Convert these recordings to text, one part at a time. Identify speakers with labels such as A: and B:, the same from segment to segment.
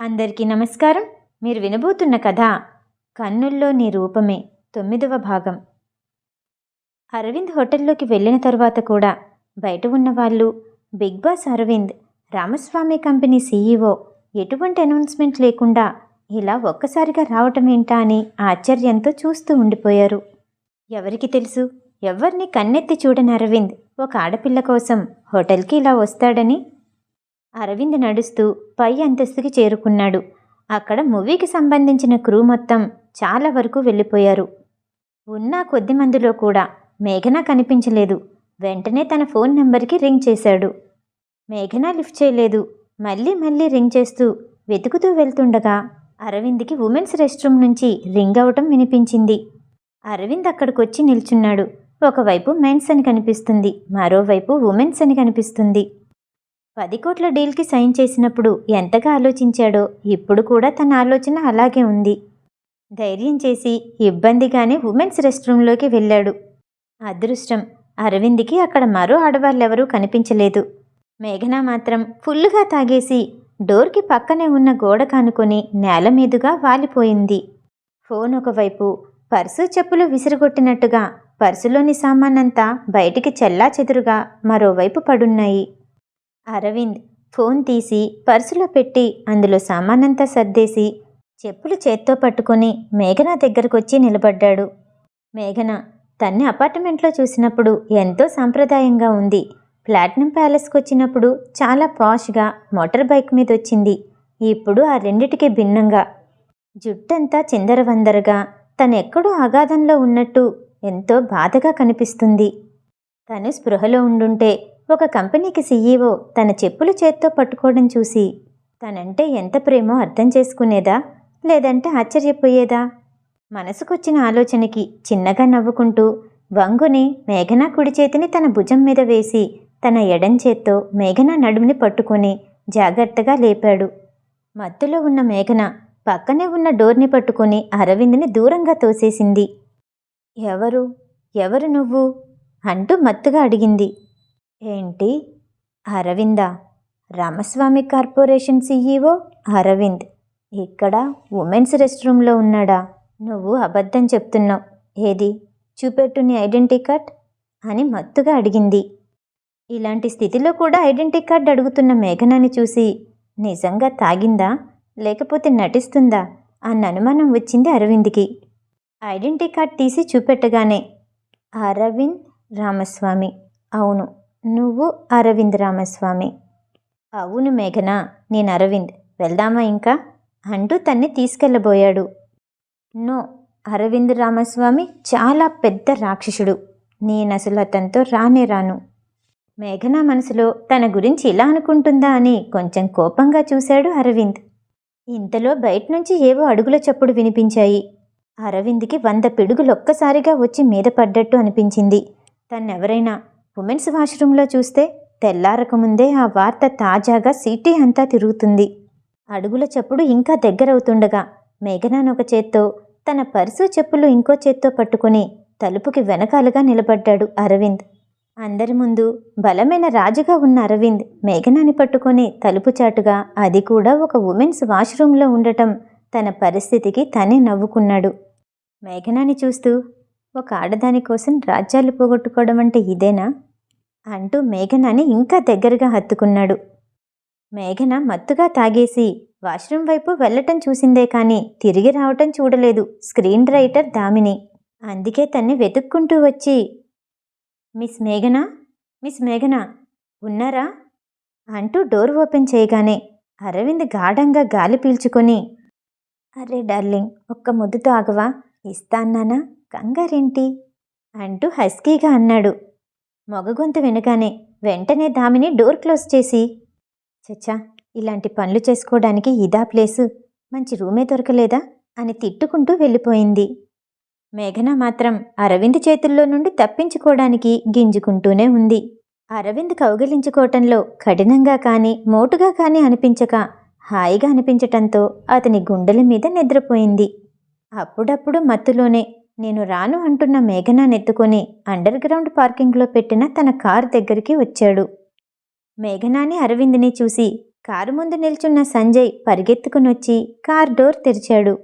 A: అందరికీ నమస్కారం. మీరు వినబోతున్న కథ కన్నుల్లో నీ రూపమే తొమ్మిదవ భాగం. అరవింద్ హోటల్లోకి వెళ్ళిన తర్వాత కూడా బయట ఉన్న వాళ్ళు Bigg Boss Aravind Ramaswamy company CEO ఎటువంటి అనౌన్స్మెంట్ లేకుండా ఇలా ఒక్కసారిగా రావటం ఏంటా అని ఆశ్చర్యంతో చూస్తూ ఉండిపోయారు. ఎవరికి తెలుసు? ఎవరిని కన్నెత్తి చూడని అరవింద్ ఒక ఆడపిల్ల కోసం హోటల్కి ఇలా వస్తాడని అరవింద్ నడుస్తూ పై అంతస్తుకి చేరుకున్నాడు. అక్కడ మూవీకి సంబంధించిన క్రూ మొత్తం చాలా వరకు వెళ్ళిపోయారు. ఉన్న కొద్ది మందిలో కూడా మేఘన కనిపించలేదు. వెంటనే తన ఫోన్ నెంబర్కి రింగ్ చేశాడు. మేఘన లిఫ్ట్ చేయలేదు. మళ్ళీ మళ్ళీ రింగ్ చేస్తూ వెతుకుతూ వెళ్తుండగా అరవింద్కి ఉమెన్స్ రెస్ట్ రూమ్ నుంచి రింగ్ అవటం వినిపించింది. అరవింద్ అక్కడికొచ్చి నిల్చున్నాడు. ఒకవైపు మెన్స్ అని కనిపిస్తుంది. మరోవైపు ఉమెన్స్ అని కనిపిస్తుంది. పది కోట్ల డీల్కి సైన్ చేసినప్పుడు ఎంతగా ఆలోచించాడో ఇప్పుడు కూడా తన ఆలోచన అలాగే ఉంది. ధైర్యం చేసి ఇబ్బందిగానే ఉమెన్స్ రెస్ట్ రూమ్లోకి వెళ్ళాడు. అదృష్టం అరవింద్కి అక్కడ మరో ఆడవాళ్ళెవరూ కనిపించలేదు. మేఘన మాత్రం ఫుల్లుగా తాగేసి డోర్కి పక్కనే ఉన్న గోడ కానుకొని నేల మీదుగా వాలిపోయింది. ఫోన్ ఒకవైపు పర్సు చెప్పులు విసిరగొట్టినట్టుగా పర్సులోని సామానంతా బయటికి చెల్లా చెదురుగా మరోవైపు పడున్నాయి. అరవింద్ ఫోన్ తీసి పర్సులో పెట్టి అందులో సామానంతా సర్దేసి చెప్పులు చేత్తో పట్టుకొని మేఘన దగ్గరకొచ్చి నిలబడ్డాడు. మేఘన తన్ని అపార్ట్మెంట్లో చూసినప్పుడు ఎంతో సాంప్రదాయంగా ఉంది. ప్లాటినం ప్యాలెస్కి వచ్చినప్పుడు చాలా పాష్గా మోటార్ బైక్ మీద వచ్చింది ఇప్పుడు ఆ రెండిటికి భిన్నంగా. జుట్టంతా చిందరవందరగా తనెక్కడో అగాధంలో ఉన్నట్టు ఎంతో బాధగా కనిపిస్తుంది. తను స్పృహలో ఉండుంటే ఒక కంపెనీకి సీఈఓ తన చెప్పులు చేత్తో పట్టుకోవడం చూసి తనంటే ఎంత ప్రేమో అర్థం చేసుకునేదా? లేదంటే ఆశ్చర్యపోయేదా? మనసుకొచ్చిన ఆలోచనకి చిన్నగా నవ్వుకుంటూ వంగుని మేఘన కుడి చేతిని తన భుజం మీద వేసి తన ఎడం చేత్తో మేఘన నడుముని పట్టుకొని జాగ్రత్తగా లేపాడు. మత్తులో ఉన్న మేఘన పక్కనే ఉన్న డోర్ని పట్టుకొని అరవింద్ని దూరంగా తోసేసింది. ఎవరు? ఎవరు నువ్వు? అంటూ మత్తుగా అడిగింది. ఏంటి? Aravinda? Ramaswamy corporation CEO Aravind. ఇక్కడ ఉమెన్స్ రెస్ట్ రూమ్లో ఉన్నాడా? నువ్వు అబద్ధం చెప్తున్నావు. ఏది? చూపెట్టు నీ ఐడెంటిటీ కార్డ్? అని మత్తుగా అడిగింది. ఇలాంటి స్థితిలో కూడా ఐడెంటిటీ కార్డ్ అడుగుతున్న మేఘనాని చూసి నిజంగా తాగిందా? లేకపోతే నటిస్తుందా? అన్న అనుమానం వచ్చింది అరవింద్కి. ఐడెంటిటీ కార్డ్ తీసి చూపెట్టగానే అరవింద్ రామస్వామి. అవును నువ్వు అరవింద్ రామస్వామి. అవును మేఘన నేను అరవింద్. వెళ్దామా ఇంకా? అంటూ తన్ని తీసుకెళ్ళబోయాడు. నో అరవింద్ రామస్వామి చాలా పెద్ద రాక్షసుడు. నేను అసలు అతనితో రానే రాను. మేఘన మనసులో తన గురించి ఇలా అనుకుంటుందా అని కొంచెం కోపంగా చూశాడు అరవింద్. ఇంతలో బయట నుంచి ఏవో అడుగుల చప్పుడు వినిపించాయి. అరవింద్కి వంద పిడుగులు ఒక్కసారిగా వచ్చి మీద పడ్డట్టు అనిపించింది. తన్నెవరైనా ఉమెన్స్ వాష్రూంలో చూస్తే తెల్లారకముందే ఆ వార్త తాజాగా సిటీ అంతా తిరుగుతుంది. అడుగుల చప్పుడు ఇంకా దగ్గరవుతుండగా మేఘనాన్ ఒక చేత్తో తన పర్సు చెప్పులు ఇంకో చేత్తో పట్టుకుని తలుపుకి వెనకాలుగా నిలబడ్డాడు అరవింద్. అందరి ముందు బలమైన రాజుగా ఉన్న అరవింద్ మేఘనాని పట్టుకొని తలుపు చాటుగా అది కూడా ఒక ఉమెన్స్ వాష్రూంలో ఉండటం తన పరిస్థితికి తనే నవ్వుకున్నాడు. మేఘనాని చూస్తూ ఒక ఆడదాని కోసం రాజ్యాలు పోగొట్టుకోవడం అంటే ఇదేనా? అంటూ మేఘనాని ఇంకా దగ్గరగా హత్తుకున్నాడు. మేఘన మత్తుగా తాగేసి వాష్రూమ్ వైపు వెళ్ళటం చూసిందే కానీ తిరిగి రావటం చూడలేదు స్క్రీన్ రైటర్ దామిని. అందుకే తన్ని వెతుక్కుంటూ వచ్చి మిస్ మేఘన? మిస్ మేఘన? ఉన్నారా అంటూ డోర్ ఓపెన్ చేయగానే అరవింద్ గాఢంగా గాలి పీల్చుకొని అరే డార్లింగ్ ఒక్క ముద్దుతో ఆగవా ఇస్తా అన్నానా కంగారేంటి అంటూ హస్కీగా అన్నాడు. మగగొంతు వినగానే వెంటనే దామిని డోర్ క్లోజ్ చేసి చచ్చా ఇలాంటి పనులు చేసుకోవడానికి ఇదా ప్లేసు? మంచి రూమే దొరకలేదా? అని తిట్టుకుంటూ వెళ్ళిపోయింది. మేఘన మాత్రం అరవింద్ చేతుల్లో నుండి తప్పించుకోవడానికి గింజుకుంటూనే ఉంది. అరవింద్ కౌగిలించుకోవటంలో కఠినంగా కానీ మోటుగా కానీ అనిపించక హాయిగా అనిపించటంతో అతని గుండెల మీద నిద్రపోయింది. అప్పుడప్పుడు మత్తులోనే నేను రాను అంటున్న మేఘనా నెత్తుకొని అండర్ గ్రౌండ్ పార్కింగ్లో పెట్టిన తన కారు దగ్గరికి వచ్చాడు. మేఘనాని అరవింద్ని చూసి కారు ముందు నిల్చున్న సంజయ్ పరిగెత్తుకునొచ్చి కార్ డోర్ తెరిచాడు.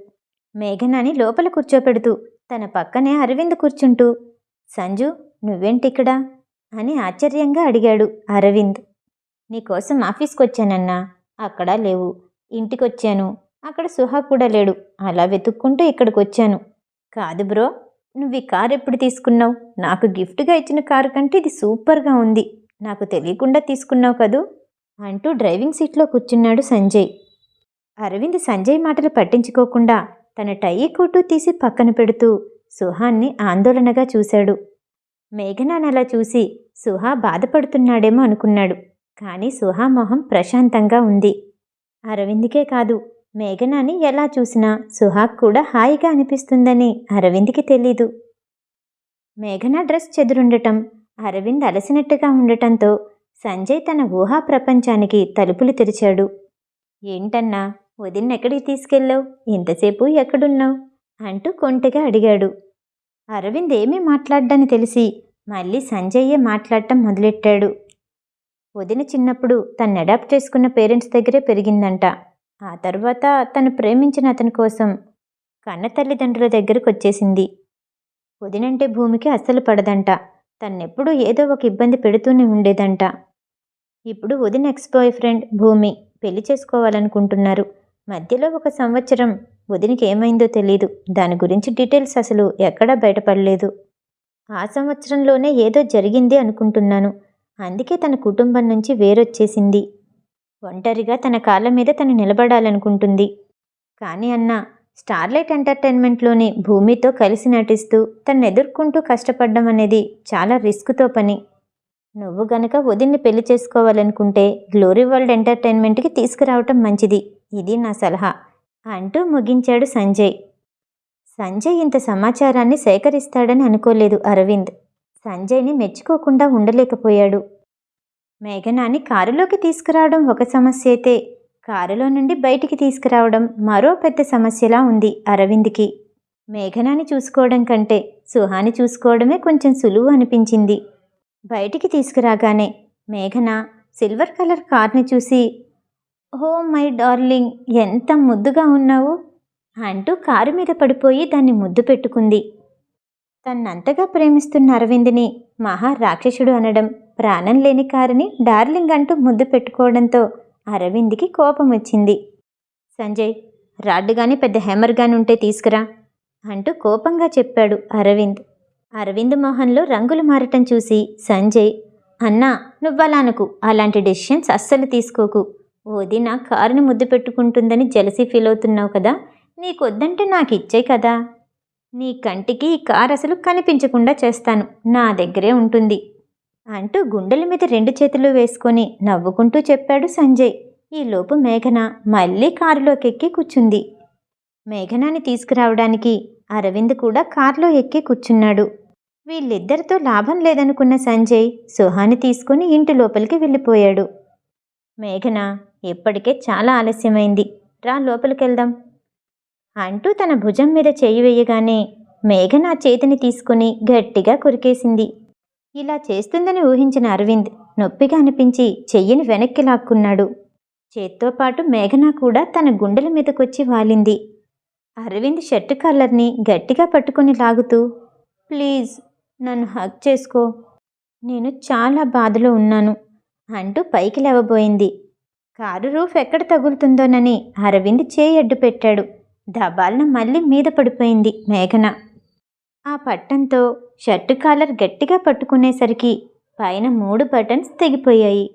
A: మేఘనాని లోపల కూర్చోపెడుతూ తన పక్కనే అరవింద్ కూర్చుంటూ సంజు నువ్వేంటిక్కడా? అని ఆశ్చర్యంగా అడిగాడు అరవింద్. నీకోసం ఆఫీస్కి వచ్చానన్నా అక్కడా లేవు. ఇంటికొచ్చాను. అక్కడ సుహా కూడా లేడు. అలా వెతుక్కుంటూ ఇక్కడికి వచ్చాను కాదు బ్రో నువ్వు ఈ కారు ఎప్పుడు తీసుకున్నావు? నాకు గిఫ్ట్గా ఇచ్చిన కారు కంటే ఇది సూపర్గా ఉంది. నాకు తెలియకుండా తీసుకున్నావు కదూ? అంటూ డ్రైవింగ్ సీట్లో కూర్చున్నాడు సంజయ్. అరవింద్ సంజయ్ మాటలు పట్టించుకోకుండా తన టై కోటు తీసి పక్కన పెడుతూ సుహాన్ని ఆందోళనగా చూశాడు. మేఘనాన్ అలా చూసి సుహా బాధపడుతున్నాడేమో అనుకున్నాడు. కానీ సుహా మొహం ప్రశాంతంగా ఉంది. అరవింద్కే కాదు మేఘనాని ఎలా చూసినా సుహాగ్ కూడా హాయిగా అనిపిస్తుందని అరవింద్కి తెలీదు. మేఘన డ్రెస్ చెదురుండటం అరవింద్ అలసినట్టుగా ఉండటంతో సంజయ్ తన ఊహా ప్రపంచానికి తలుపులు తెరిచాడు. ఏంటన్నా వదిన్నెక్కడికి తీసుకెళ్ళావు? ఇంతసేపు ఎక్కడున్నావు? అంటూ కొంటగా అడిగాడు. అరవింద్ ఏమీ మాట్లాడ్డని తెలిసి మళ్ళీ సంజయ్యే మాట్లాడటం మొదలెట్టాడు. వదిన చిన్నప్పుడు తను అడాప్ట్ చేసుకున్న పేరెంట్స్ దగ్గరే పెరిగిందంట. ఆ తర్వాత తను ప్రేమించిన అతని కోసం కన్న తల్లిదండ్రుల దగ్గరకు వచ్చేసింది. వదినంటే భూమికి అస్సలు పడదంట. తన్నెప్పుడు ఏదో ఒక ఇబ్బంది పెడుతూనే ఉండేదంట. ఇప్పుడు వదిన ఎక్స్ బాయ్ ఫ్రెండ్ భూమి పెళ్ళి చేసుకోవాలనుకుంటున్నారు. మధ్యలో ఒక సంవత్సరం వదినికి ఏమైందో తెలియదు దాని గురించి డీటెయిల్స్ అసలు ఎక్కడా బయటపడలేదు. ఆ సంవత్సరంలోనే ఏదో జరిగింది అనుకుంటున్నాను. అందుకే తన కుటుంబం నుంచి వేరొచ్చేసింది. ఒంటరిగా తన కాళ్ళ మీద తను నిలబడాలనుకుంటుంది. కానీ అన్న స్టార్లైట్ ఎంటర్టైన్మెంట్లోని భూమితో కలిసి నటిస్తూ తను ఎదుర్కొంటూ కష్టపడడం అనేది చాలా రిస్క్తో పని. నువ్వు గనక వదిన్ని పెళ్ళి చేసుకోవాలనుకుంటే గ్లోరీ వరల్డ్ ఎంటర్టైన్మెంట్కి తీసుకురావటం మంచిది. ఇది నా సలహా అంటూ ముగించాడు సంజయ్. సంజయ్ ఇంత సమాచారాన్ని సేకరిస్తాడని అనుకోలేదు అరవింద్. సంజయ్ని మెచ్చుకోకుండా ఉండలేకపోయాడు. మేఘనాన్ని కారులోకి తీసుకురావడం ఒక సమస్య అయితే. కారులో నుండి బయటికి తీసుకురావడం మరో పెద్ద సమస్యలా ఉంది అరవింద్కి. మేఘనాన్ని చూసుకోవడం కంటే సుహాని చూసుకోవడమే కొంచెం సులువు అనిపించింది. బయటికి తీసుకురాగానే మేఘన సిల్వర్ కలర్ కార్ని చూసి ఓ మై డార్లింగ్ ఎంత ముద్దుగా ఉన్నావు అంటూ కారు మీద పడిపోయి దాన్ని ముద్దు పెట్టుకుంది. తన్నంతగా ప్రేమిస్తున్న అరవింద్ని మహా రాక్షసుడు అనడం ప్రాణం లేని కారుని డార్లింగ్ అంటూ ముద్దు పెట్టుకోవడంతో అరవింద్కి కోపం వచ్చింది. సంజయ్ రాడ్డు గాని పెద్ద హ్యామర్ గాని ఉంటే తీసుకురా అంటూ కోపంగా చెప్పాడు అరవింద్. అరవింద్ మోహన్లో రంగులు మారటం చూసి సంజయ్ అన్నా నువ్వలానకు అలాంటి డెసిషన్స్ అస్సలు తీసుకోకు. ఓది నా కారుని ముద్దు పెట్టుకుంటుందని జలసి ఫీల్ అవుతున్నావు కదా నీకొద్దంటే నాకు ఇచ్చే కదా. నీ కంటికి ఈ కారు అసలు కనిపించకుండా చేస్తాను. నా దగ్గరే ఉంటుంది. అంటూ గుండెల మీద రెండు చేతులు వేసుకొని నవ్వుకుంటూ చెప్పాడు సంజయ్. ఈలోపు మేఘన మళ్ళీ కారులోకి ఎక్కి కూర్చుంది. మేఘనాని తీసుకురావడానికి అరవింద్ కూడా కారులో ఎక్కి కూర్చున్నాడు. వీళ్ళిద్దరితో లాభం లేదనుకున్న సంజయ్ సుహాని తీసుకుని ఇంటి లోపలికి వెళ్ళిపోయాడు. మేఘన ఇప్పటికే చాలా ఆలస్యమైంది. రా లోపలికెళ్దాం. అంటూ తన భుజం మీద చేయి వేయగానే మేఘన చేతిని తీసుకుని గట్టిగా కొరికేసింది. ఇలా చేస్తుందని ఊహించిన అరవింద్ నొప్పిగా అనిపించి చెయ్యిని వెనక్కి లాక్కున్నాడు. చేత్తో పాటు మేఘన కూడా తన గుండెల మీదకొచ్చి వాలింది. అరవింద్ షర్టు కలర్ని గట్టిగా పట్టుకొని లాగుతూ ప్లీజ్ నన్ను హక్ చేసుకో. నేను చాలా బాధలో ఉన్నాను అంటూ పైకి లేవబోయింది. కారు రూఫ్ ఎక్కడ తగులుతుందోనని అరవింద్ చేయి అడ్డు పెట్టాడు దబాలన మళ్ళీ మీద పడిపోయింది మేఘన. ఆ పట్టంతో షర్టు కాలర్ గట్టిగా పట్టుకునేసరికి పైన మూడు బటన్స్ తెగిపోయాయి.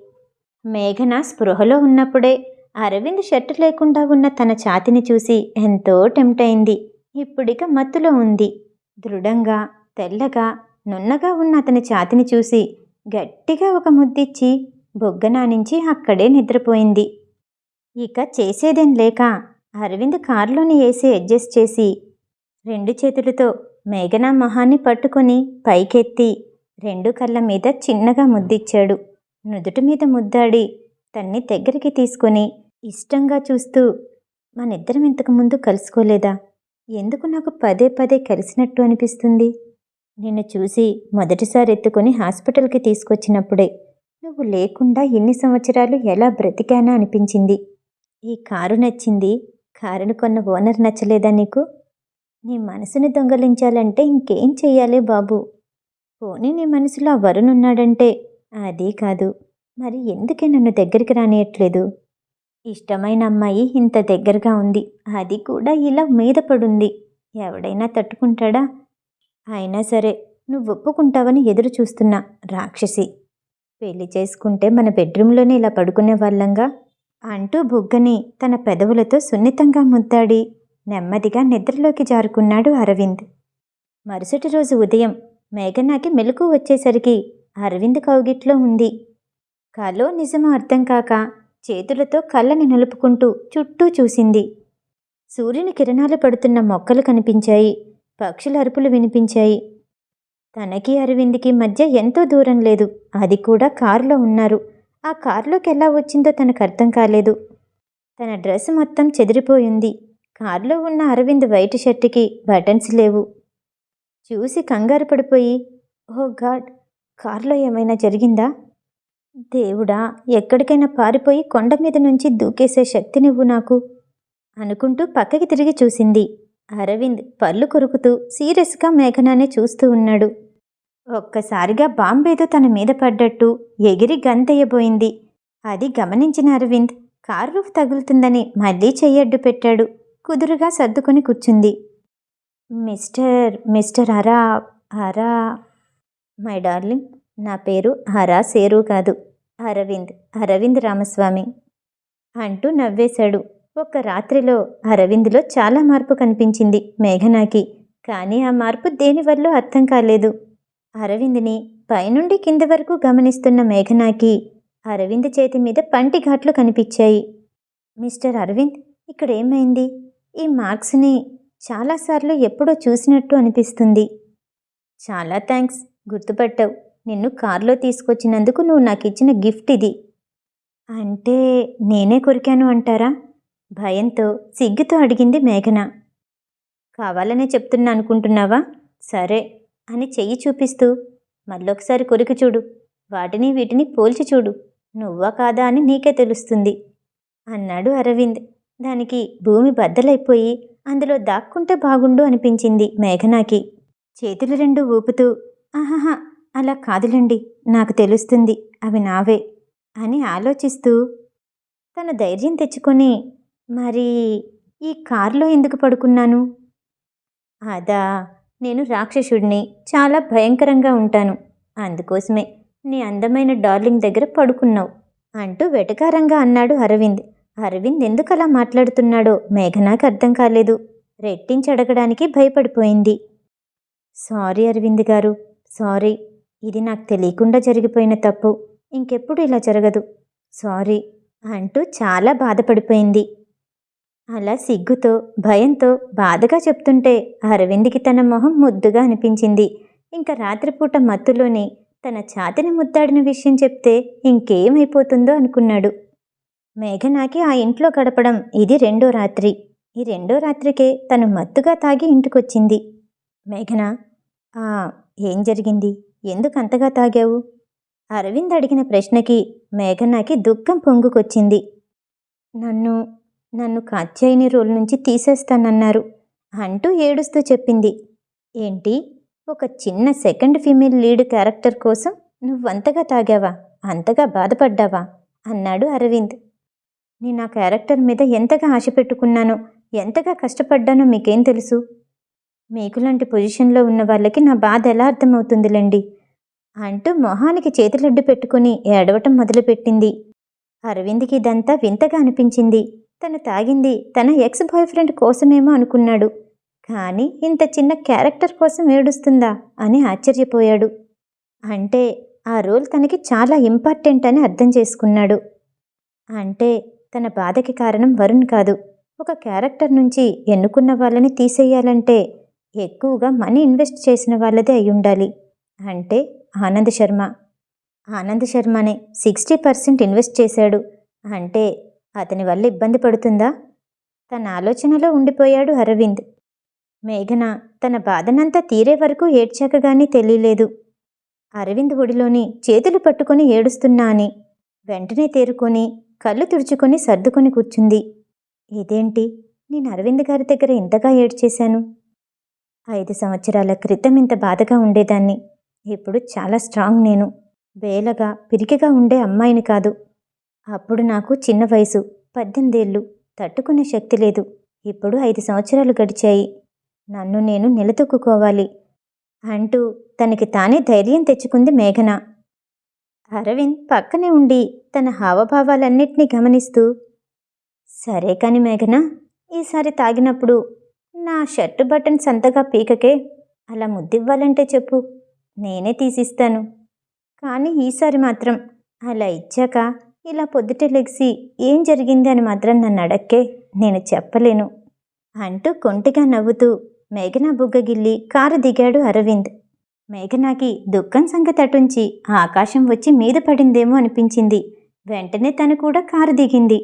A: మేఘన స్పృహలో ఉన్నప్పుడే అరవింద్ షర్టు లేకుండా ఉన్న తన ఛాతిని చూసి ఎంతో టెంప్ట్ అయింది. ఇప్పుడిక మత్తులో ఉంది. దృఢంగా తెల్లగా నున్నగా ఉన్న అతని ఛాతిని చూసి గట్టిగా ఒక ముద్దిచ్చి బొగ్గనానించి అక్కడే నిద్రపోయింది. ఇక చేసేదేం లేక అరవింద్ కారులోని ఏసీ అడ్జస్ట్ చేసి రెండు చేతులతో మేఘనా మొహాన్ని పట్టుకొని పైకెత్తి రెండు కళ్ళ మీద చిన్నగా ముద్దిచ్చాడు. నుదుటి మీద ముద్దాడి తన్ని దగ్గరికి తీసుకొని ఇష్టంగా చూస్తూ మనిద్దరం ఇంతకుముందు కలుసుకోలేదా? ఎందుకు నాకు పదే పదే కలిసినట్టు అనిపిస్తుంది? నిన్ను చూసి మొదటిసారి ఎత్తుకొని హాస్పిటల్కి తీసుకొచ్చినప్పుడే నువ్వు లేకుండా ఎన్ని సంవత్సరాలు ఎలా బ్రతికానా అనిపించింది. ఈ కారు నచ్చింది కారును కొన్న ఓనర్ నచ్చలేదా నీకు? నీ మనసుని దొంగలించాలంటే ఇంకేం చెయ్యాలి బాబు? పోనీ నీ మనసులో ఆ వరుణ్ ఉన్నాడంటే అది కాదు. మరి ఎందుకే నన్ను దగ్గరికి రానియట్లేదు? ఇష్టమైన అమ్మాయి ఇంత దగ్గరగా ఉంది. అది కూడా ఇలా మీద పడుంది. ఎవడైనా తట్టుకుంటాడా? అయినా సరే నువ్వు ఒప్పుకుంటావని ఎదురు చూస్తున్నా రాక్షసి. పెళ్ళి చేసుకుంటే మన బెడ్రూమ్లోనే ఇలా పడుకునే వాళ్ళంగా? అంటూ బుగ్గని తన పెదవులతో సున్నితంగా ముద్దాడి. నెమ్మదిగా నిద్రలోకి జారుకున్నాడు అరవింద్. మరుసటి రోజు ఉదయం మేఘనాకి మెలకు వచ్చేసరికి అరవింద్ కౌగిట్లో ఉంది. కలో నిజమో అర్థం కాక చేతులతో కళ్ళని నలుపుకుంటూ చుట్టూ చూసింది. సూర్యుని కిరణాలు పడుతున్న మొక్కలు కనిపించాయి. పక్షుల అరుపులు వినిపించాయి. తనకి అరవింద్కి మధ్య ఎంతో దూరం లేదు. అది కూడా కారులో ఉన్నారు. ఆ కారులోకి ఎలా వచ్చిందో తనకు అర్థం కాలేదు. తన డ్రెస్ మొత్తం చెదిరిపోయింది. కారులో ఉన్న అరవింద్ వైట్ షర్టుకి బటన్స్ లేవు. చూసి కంగారు పడిపోయి ఓ గాడ్ కారులో ఏమైనా జరిగిందా? దేవుడా ఎక్కడికైనా పారిపోయి కొండ మీద నుంచి దూకేసే శక్తి నువ్వు నాకు అనుకుంటూ పక్కకి తిరిగి చూసింది. అరవింద్ పళ్ళు కొరుకుతూ సీరియస్గా మేఘనానే చూస్తూ ఉన్నాడు. ఒక్కసారిగా బాంబేదో తన మీద పడ్డట్టు ఎగిరి గంతయ్యబోయింది. అది గమనించిన అరవింద్ కారు రూఫ్ తగులుతుందని మళ్ళీ చెయ్యడ్డు పెట్టాడు. కుదురుగా సర్దుకొని కూర్చుంది. Mister mister Hara Hara my darling నా పేరు హరా సేరు కాదు. అరవింద్ అరవింద్ రామస్వామి అంటూ నవ్వేశాడు. ఒక్క రాత్రిలో అరవింద్లో చాలా మార్పు కనిపించింది మేఘనాకి. కానీ ఆ మార్పు దేనివల్ల అర్థం కాలేదు. అరవింద్ని పైనుండి కింద వరకు గమనిస్తున్న మేఘనాకి అరవింద్ చేతి మీద పంటి ఘాట్లు కనిపించాయి. మిస్టర్ అరవింద్ ఇక్కడ ఏమైంది ఈ మార్క్స్ని చాలాసార్లు ఎప్పుడో చూసినట్టు అనిపిస్తుంది. చాలా థ్యాంక్స్ గుర్తుపట్టావు. నిన్ను కారులో తీసుకొచ్చినందుకు నువ్వు నాకు ఇచ్చిన గిఫ్ట్ ఇది. అంటే నేనే కొరికాను అంటారా? భయంతో సిగ్గుతో అడిగింది మేఘన. కావాలనే చెప్తున్నా అనుకుంటున్నావా? సరే అని చెయ్యి చూపిస్తూ మళ్ళొకసారి కొరికి చూడు. వాటిని వీటిని పోల్చి చూడు. నువ్వా కాదా అని నీకే తెలుస్తుంది. అన్నాడు అరవింద్. దానికి భూమి బద్దలైపోయి అందులో దాక్కుంటే బాగుండు అనిపించింది మేఘనాకి. చేతులు రెండు ఊపుతూ ఆహాహా అలా కాదులండి నాకు తెలుస్తుంది అవి నావే అని ఆలోచిస్తూ తన ధైర్యం తెచ్చుకొని మరి ఈ కారులో ఎందుకు పడుకున్నాను? అదా నేను రాక్షసుడిని చాలా భయంకరంగా ఉంటాను అందుకోసమే నీ అందమైన డార్లింగ్ దగ్గర పడుకున్నావు అంటూ వెటకారంగా అన్నాడు అరవింద్. అరవింద్ ఎందుకు అలా మాట్లాడుతున్నాడో మేఘనాకి అర్థం కాలేదు. రెట్టించి అడగడానికి భయపడిపోయింది. సారీ అరవింద్ గారు. సారీ. ఇది నాకు తెలియకుండా జరిగిపోయిన తప్పు. ఇంకెప్పుడు ఇలా జరగదు. సారీ అంటూ చాలా బాధపడిపోయింది. అలా సిగ్గుతో భయంతో బాధగా చెప్తుంటే అరవింద్కి తన మొహం ముద్దుగా అనిపించింది. ఇంకా రాత్రిపూట మత్తులోనే తన ఛాతిని ముద్దాడిన విషయం చెప్తే ఇంకేమైపోతుందో అనుకున్నాడు. మేఘనాకి ఆ ఇంట్లో గడపడం ఇది రెండో రాత్రి. ఈ రెండో రాత్రికే తను మత్తుగా తాగి ఇంటికొచ్చింది. మేఘన "ఆ, ఏం జరిగింది? ఎందుకు అంతగా తాగావు? అరవింద్ అడిగిన ప్రశ్నకి మేఘనాకి దుఃఖం పొంగుకొచ్చింది. నన్ను నన్ను కాత్యాయని రోల్ నుంచి తీసేస్తానన్నారు అంటూ ఏడుస్తూ చెప్పింది. ఏంటి? ఒక చిన్న సెకండ్ ఫీమేల్ లీడ్ క్యారెక్టర్ కోసం నువ్వంతగా తాగావా? అంతగా బాధపడ్డావా? అన్నాడు అరవింద్. నేను ఆ క్యారెక్టర్ మీద ఎంతగా ఆశ పెట్టుకున్నానో ఎంతగా కష్టపడ్డానో మీకేం తెలుసు? మీకు లాంటి పొజిషన్లో ఉన్న వాళ్ళకి నా బాధ ఎలా అర్థమవుతుందిలేండి? అంటూ మొహానికి చేతులడ్డు పెట్టుకుని ఏడవటం మొదలుపెట్టింది. అరవింద్కి ఇదంతా వింతగా అనిపించింది. తను తాగింది తన ఎక్స్ బాయ్ ఫ్రెండ్ కోసమేమో అనుకున్నాడు. కానీ ఇంత చిన్న క్యారెక్టర్ కోసం ఏడుస్తుందా అని ఆశ్చర్యపోయాడు. అంటే ఆ రోల్ తనకి చాలా ఇంపార్టెంట్ అని అర్థం చేసుకున్నాడు. అంటే తన బాధకి కారణం వరుణ్ కాదు. ఒక క్యారెక్టర్ నుంచి ఎన్నుకున్న వాళ్ళని తీసేయాలంటే ఎక్కువగా మనీ ఇన్వెస్ట్ చేసిన వాళ్ళదే అయి ఉండాలి అంటే ఆనంద్ శర్మ. ఆనంద్ శర్మనే సిక్స్టీ పర్సెంట్ ఇన్వెస్ట్ చేశాడు. అంటే అతని వల్ల ఇబ్బంది పడుతుందా? తన ఆలోచనలో ఉండిపోయాడు అరవింద్. మేఘన తన బాధనంతా తీరే వరకు ఏడ్చాక గానీ తెలియలేదు. అరవింద్ ఒడిలోని చేతులు పట్టుకొని ఏడుస్తున్నా అని వెంటనే తేరుకొని కళ్ళు తుడుచుకొని సర్దుకొని కూర్చుంది. ఇదేంటి? నేను అరవింద్ గారి దగ్గర ఇంతగా ఏడ్చేశాను. ఐదు సంవత్సరాల క్రితం ఇంత బాధగా ఉండేదాన్ని. ఇప్పుడు చాలా స్ట్రాంగ్ నేను. వేలగా పిరికిగా ఉండే అమ్మాయిని కాదు. అప్పుడు నాకు చిన్న వయసు పద్దెనిమిదేళ్ళు. తట్టుకునే శక్తి లేదు. ఇప్పుడు ఐదు సంవత్సరాలు గడిచాయి. నన్ను నేను నిలదొక్కుకోవాలి. అంటూ తనకి తానే ధైర్యం తెచ్చుకుంది మేఘన. అరవింద్ పక్కనే ఉండి తన హావభావాలన్నిటినీ గమనిస్తూ సరే కాని మేఘన ఈసారి తాగినప్పుడు నా షర్టు బటన్స్ అంతగా పీకకే అలా ముద్దివ్వాలంటే చెప్పు. నేనే తీసిస్తాను. కానీ ఈసారి మాత్రం అలా ఇచ్చాక ఇలా పొద్దుటే లెగిసి ఏం జరిగింది అని మాత్రం నన్ను అడక్కే నేను చెప్పలేను. అంటూ కొంటిగా నవ్వుతూ మేఘనా బుగ్గగిల్లి కారు దిగాడు అరవింద్. మేఘనాకి దుఃఖం సంగతి అటుంచి ఆకాశం వచ్చి మీద పడిందేమో అనిపించింది. వెంటనే తను కూడా కారు దిగింది.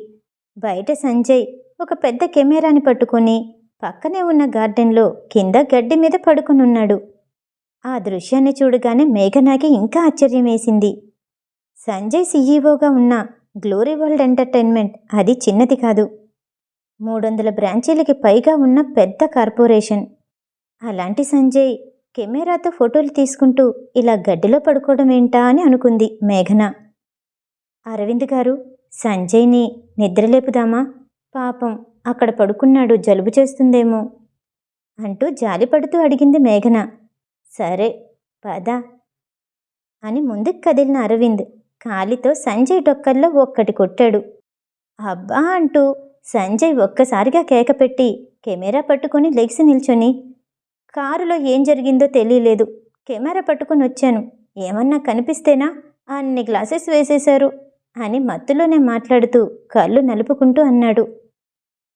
A: బయట సంజయ్ ఒక పెద్ద కెమెరాని పట్టుకొని పక్కనే ఉన్న గార్డెన్లో కింద గడ్డి మీద పడుకునున్నాడు. ఆ దృశ్యాన్ని చూడగానే మేఘనాకి ఇంకా ఆశ్చర్యమేసింది. సంజయ్ సీఈఓగా ఉన్న గ్లోరీ వరల్డ్ ఎంటర్టైన్మెంట్ అది చిన్నది కాదు. మూడొందల బ్రాంచీలకి పైగా ఉన్న పెద్ద కార్పొరేషన్. అలాంటి సంజయ్ కెమెరాతో ఫోటోలు తీసుకుంటూ ఇలా గడ్డిలో పడుకోవడం ఏంటా అని అనుకుంది మేఘన. అరవింద్ గారు సంజయ్ని నిద్రలేపుదామా? పాపం అక్కడ పడుకున్నాడు జలుబు చేస్తుందేమో? అంటూ జాలిపడుతూ అడిగింది మేఘన. సరే పద అని ముందుకు కదిలిన అరవింద్ కాలితో సంజయ్ డొక్కల్లో ఒక్కటి కొట్టాడు. అబ్బా అంటూ సంజయ్ ఒక్కసారిగా కేక పెట్టి కెమెరా పట్టుకొని లెగ్స్ నిల్చొని కారులో ఏం జరిగిందో తెలియలేదు. కెమెరా పట్టుకొని వచ్చాను. ఏమన్నా కనిపిస్తేనా? అన్ని గ్లాసెస్ వేసేశారు అని మత్తులోనే మాట్లాడుతూ కళ్ళు నలుపుకుంటూ అన్నాడు.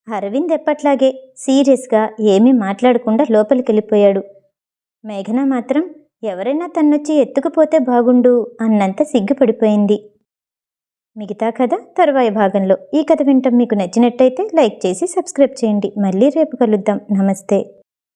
A: అరవింద్ ఎప్పట్లాగే సీరియస్గా ఏమీ మాట్లాడకుండా లోపలికి వెళ్ళిపోయాడు మేఘన మాత్రం ఎవరైనా తన్నొచ్చి ఎత్తుకుపోతే బాగుండు అన్నంత సిగ్గుపడిపోయింది. మిగతా కథ తర్వాయ భాగంలో. ఈ కథ వింటాం మీకు నచ్చినట్టయితే లైక్ చేసి సబ్స్క్రైబ్ చేయండి. మళ్ళీ రేపు కలుద్దాం. నమస్తే.